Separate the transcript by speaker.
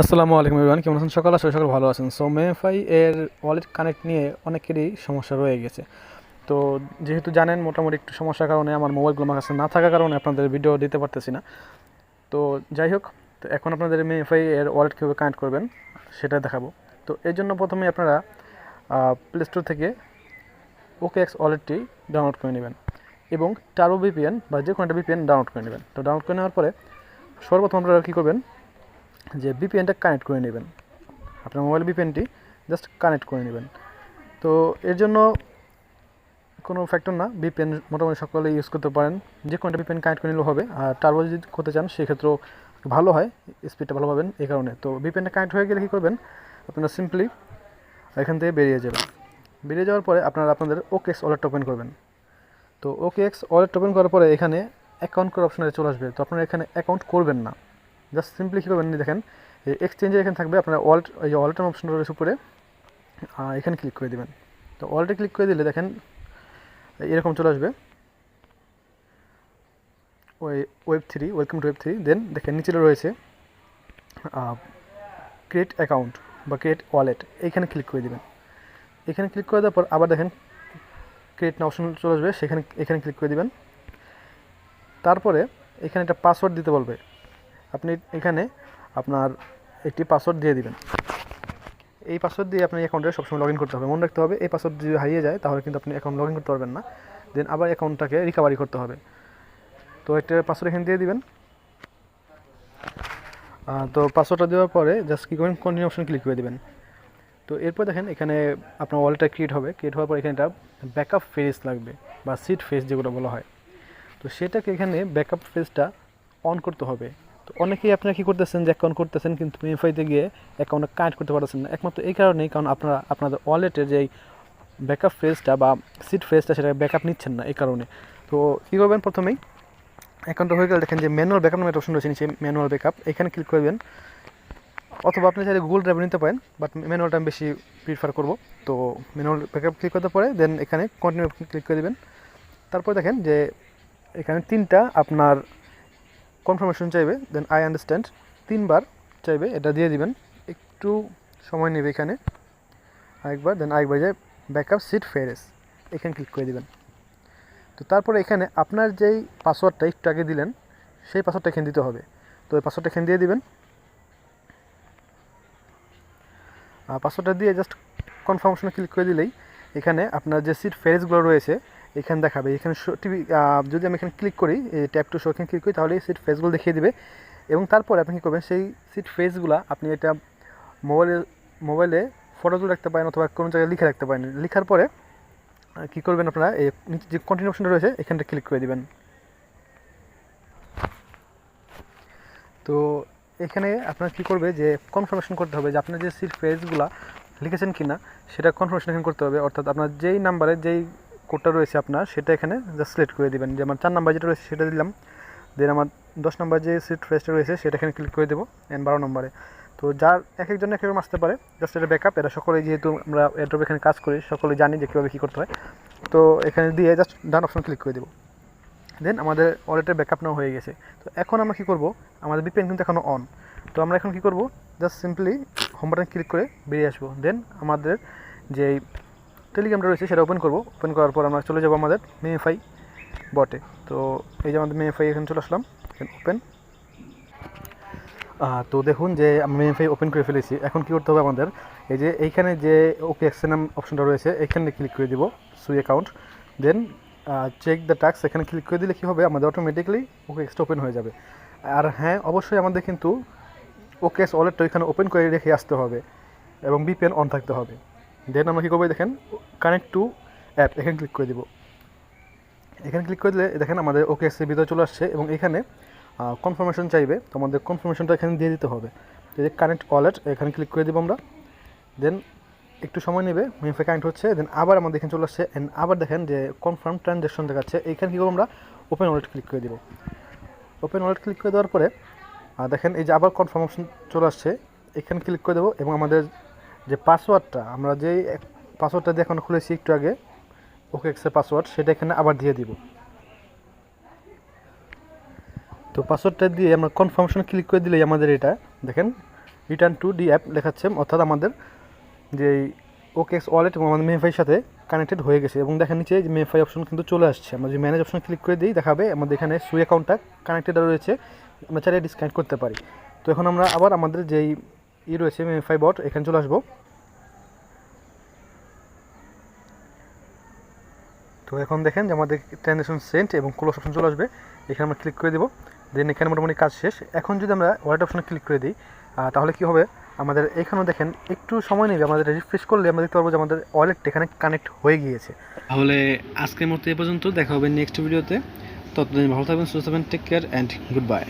Speaker 1: আসসালামু আলাইকুম এভরিওয়ান কেমন আছেন সকাল? আসলে সকাল ভালো আছেন। সো মেফাই এর ওয়ালেট কানেক্ট নিয়ে অনেকেরই সমস্যা রয়ে গেছে। তো, যেহেতু জানেন মোটামুটি একটু সমস্যার কারণে আমার মোবাইলগুলো আমার কাছে না থাকার কারণে আপনাদের ভিডিও দিতে পারতেছি না। তো, যাই হোক, তো এখন আপনাদের মেফাই এর ওয়ালেট কীভাবে কানেক্ট করবেন সেটা দেখাবো। তো, এর জন্য প্রথমে আপনারা প্লে স্টোর থেকে ওকে এক্স ওয়ালেটটি ডাউনলোড করে নেবেন এবং টারো বিপিএন বা যে কোনো একটা বিপিএন ডাউনলোড করে নেবেন। তো ডাউনলোড করে নেওয়ার পরে সর্বপ্রথম আপনারা কী করবেন? যে বিপিএনটা কানেক্ট করে নেবেন। আপনার মোবাইল বিপিএনটি জাস্ট কানেক্ট করে নেবেন। তো এর জন্য কোনো ফ্যাক্টর না বিপিএন মোটামুটি সকলে ইউজ করতে পারেন। যে কোনো একটা বিপিএন কানেক্ট করে নিলেও হবে। আর টার্বো যদি করতে চান, সেক্ষেত্রেও ভালো হয় স্পিডটা ভালো পাবেন এই কারণে। তো বিপিএনটা কানেক্ট হয়ে গেলে কী করবেন, আপনারা সিম্পলি এখান থেকে বেরিয়ে যাবেন। বেরিয়ে যাওয়ার পরে আপনারা আপনাদের ওকেএক্স ওয়ালেট ওপেন করবেন। তো ওকেএক্স ওয়ালেট ওপেন করার পরে এখানে অ্যাকাউন্ট করার অপশনে চলে আসবে। তো আপনারা এখানে অ্যাকাউন্ট করবেন না। জাস্ট সিম্পলি কী করবেন দেখেন। এই এক্সচেঞ্জে এখানে থাকবে আপনার ওয়ালেট এই ওয়ালেটের অপশন রয়েছে উপরে এখানে ক্লিক করে দেবেন। তো ওয়ালেটে ক্লিক করে দিলে দেখেন, এরকম চলে আসবে। ওই web three welcome to web three then দেখেন নিচে রয়েছে ক্রিয়েট অ্যাকাউন্ট বা ক্রিয়েট ওয়ালেট এইখানে ক্লিক করে দেবেন। এখানে ক্লিক করে দেওয়ার পর আবার দেখেন ক্রিয়েট না অপশন চলে আসবে, সেখানে, এখানে ক্লিক করে দেবেন। তারপরে এখানে একটা পাসওয়ার্ড দিতে বলবে। আপনি এখানে আপনার একটি পাসওয়ার্ড দিয়ে দিবেন। এই পাসওয়ার্ড দিয়ে আপনার অ্যাকাউন্টে সবসময় লগ ইন করতে হবে। মনে রাখতে হবে, এই পাসওয়ার্ড যদি হারিয়ে যায়, তাহলে কিন্তু আপনি অ্যাকাউন্ট লগ ইন করতে পারবেন না। দেন আবার অ্যাকাউন্টটাকে রিকভারি করতে হবে। তো একটা পাসওয়ার্ড এখানে দিয়ে দিবেন। তো পাসওয়ার্ডটা দেওয়ার পরে জাস্ট কী করবেন কন্টিনিউ অপশন ক্লিক করে দিবেন। তো এরপর দেখেন, এখানে আপনার ওয়ালটা ক্রিয়েট হবে। ক্রিয়েট হওয়ার পর এখানে একটা ব্যাকআপ ফেস লাগবে, বা সিট ফেস যেগুলো বলা হয়। তো সেটাকে এখানে ব্যাকআপ ফেসটা অন করতে হবে। তো অনেকেই আপনারা কী করতেছেন যে অ্যাকাউন্ট করতেছেন কিন্তু এমএফআইতে গিয়ে অ্যাকাউন্টে কানেক্ট করতে পারতেছেন না। একমাত্র এই কারণেই কারণ আপনারা, আপনাদের ওয়ালেটের যে ব্যাকআপ ফেসটা বা সিট ফেসটা সেটা ব্যাকআপ নিচ্ছেন না এই কারণে। তো কী করবেন প্রথমেই? অ্যাকাউন্টটা হয়ে গেলে দেখেন যে ম্যানুয়াল ব্যাকআপ নামে অপশন রয়েছে, নিচে ম্যানুয়াল ব্যাকআপ এখানে ক্লিক করবেন। অথবা আপনি চাইলে গুগল ড্রাইভ নিতে পারেন বাট ম্যানুয়ালটা আমি বেশি প্রিফার করব। তো ম্যানুয়াল ব্যাকআপ ক্লিক করতে পরে দেন এখানে কন্টিনিউ ক্লিক করে দেবেন। তারপর দেখেন যে এখানে তিনটা আপনার কনফার্মেশন চাইবে দেন আই আন্ডারস্ট্যান্ড তিনবার চাইবে, এটা দিয়ে দিবেন। একটু সময় নেবে এখানে। আরেকবার দেন আরেকবার যায় ব্যাকআপ সিট ফেরেস এখানে ক্লিক করে দিবেন। তো তারপরে এখানে আপনার যেই পাসওয়ার্ডটা একটু আগে দিলেন, সেই পাসওয়ার্ডটা এখানে দিতে হবে। তো এই পাসওয়ার্ডটা এখানে দিয়ে দিবেন। পাসওয়ার্ডটা দিয়ে জাস্ট কনফার্মেশনে ক্লিক করে দিলেই এখানে আপনার যে সিট ফেরেসগুলো রয়েছে এখানে দেখাবে। এখানে টিভি যদি আমি এখানে ক্লিক করি ট্যাপ টু শো এখানে ক্লিক করি, তাহলে সিট ফেসগুলো দেখিয়ে দেবে। এবং তারপরে আপনি কী করবেন, সেই সিট ফেসগুলো আপনি এটা মোবাইলে মোবাইলে ফটো তুলে রাখতে পারেন অথবা কোনো জায়গায় লিখে রাখতে পারেন। লেখার পরে কী করবেন আপনারা, এই নিচে যে কন্টিনিউ অপশনটা রয়েছে, এখানটা ক্লিক করে দেবেন। তো এখানে আপনার কী করবে যে কনফার্মেশন করতে হবে যে আপনার যে সিট ফেসগুলো লিখেছেন কি না সেটা কনফার্মেশন করতে হবে। অর্থাৎ আপনার যেই নাম্বারে যেই কোডটা রয়েছে আপনার, সেটা এখানে জাস্ট সিলেক্ট করে দেবেন। যে আমার চার নাম্বার যেটা রয়েছে সেটা দিলাম। দেন আমার দশ নাম্বার যে সিট ফেসটা রয়েছে, সেটা এখানে ক্লিক করে দেবো অ্যান্ড বারো নম্বরে তো যার এক একজন এক একরকম আসতে পারে জাস্ট এটা ব্যাকআপ এটা সকলেই যেহেতু আমরা এড্রপ এখানে কাজ করি সকলে জানি যে কীভাবে কী করতে হয়। তো এখানে দিয়ে জাস্ট ডান অপশন ক্লিক করে দেবো। দেন আমাদের ওয়ালেটের ব্যাকআপ নেওয়া হয়ে গেছে। তো এখন আমরা কী করব, আমাদের বিপিএন কিন্তু এখনও অন তো আমরা এখন কী করব just simply home button click করে বেরিয়ে আসব। দেন আমাদের যেই টেলিগ্রামটা রয়েছে, সেটা ওপেন করব। ওপেন করার পর আমরা চলে যাব আমাদের মেএফআই বটে তো এই যে আমাদের মেএফআই এখানে চলে আসলাম ওপেন তো দেখুন যে আমি মেএফআই ওপেন করে ফেলেছি। এখন কী করতে হবে আমাদের? এই যে এইখানে যে ওকে এক্সএনএম অপশনটা রয়েছে, এখানে ক্লিক করে দিব সুই account then check the tasks এখানে ক্লিক করে দিলে কী হবে? আমাদের অটোমেটিকলি ওকে এক্সটা ওপেন হয়ে যাবে। আর হ্যাঁ অবশ্যই আমাদের কিন্তু ওকে ওয়ালেটটা ওইখানে ওপেন করে রেখে আসতে হবে এবং বিপিএন অন থাকতে হবে। দেন আমরা কী করব দেখেন কানেক্ট টু অ্যাপ এখানে ক্লিক করে দিব। এখানে ক্লিক করে দিলে দেখেন আমাদের ওকে এসে ভিতরে চলে আসছে এবং এখানে কনফার্মেশন চাইবে, তো আমাদের কনফার্মেশনটা এখানে দিয়ে দিতে হবে। যে কানেক্ট ওয়ালেট এখানে ক্লিক করে দেবো আমরা। দেন একটু সময় নেবে মিফে কানেক্ট হচ্ছে, দেন আবার আমাদের এখানে চলে আসছে অ্যান্ড আবার দেখেন যে কনফার্ম ট্রানজ্যাকশন দেখাচ্ছে এইখানে কী করব আমরা ওপেন ওয়ালেট ক্লিক করে দেবো। ওপেন ওয়ালেট ক্লিক করে দেওয়ার পরে দেখেন এই যে আবার কনফার্ম অপশন চলে আসছে, এখানে ক্লিক করে দেবো এবং আমাদের যে পাসওয়ার্ডটা আমরা যেই পাসওয়ার্ডটা দিয়ে এখন খুলেছি একটু আগে, ওকে এক্সের পাসওয়ার্ড সেটা এখানে আবার দিয়ে দিব। তো পাসওয়ার্ডটা দিয়ে আমরা কনফার্মেশন ক্লিক করে দিলেই আমাদের এটা, দেখেন রিটার্ন টু ডি অ্যাপ লেখাচ্ছে, অর্থাৎ আমাদের যে ওকেএক্স ওয়ালেট এবং আমাদের মেফাইয়ের সাথে কানেক্টেড হয়ে গেছে। এবং দেখেন নিচে যে মেফাই অপশন কিন্তু চলে আসছে। আমরা যে ম্যানেজ অপশন ক্লিক করে দিই, দেখাবে, আমাদের এখানে সুই অ্যাকাউন্টটা কানেক্টেড রয়েছে, আমরা চাইলে ডিসকানেক্ট করতে পারি। তো এখন আমরা আবার আমাদের যেই ই রয়েছে মেফাই বট এখানে চলে আসব। তো এখন দেখেন যে আমাদের ট্রানজ্যাকশন সেন্ট এবং ক্লোজ অপশন চলে আসবে। এখানে আমরা ক্লিক করে দেবো। দেন এখানে মোটামুটি কাজ শেষ। এখন যদি আমরা ওয়ালেট অপশনে ক্লিক করে দিই তাহলে কি হবে? আমাদের এখানেও দেখেন, একটু সময় নেবে। আমাদের রিফ্রেশ করলে আমরা দেখতে পারব যে আমাদের ওয়ালেট এখানে কানেক্ট হয়ে গিয়েছে।
Speaker 2: তাহলে আজকের মতো এ পর্যন্ত। দেখা হবে নেক্সট ভিডিওতে ততদিন ভালো থাকবেন, সুস্থ থাকবেন take care and good bye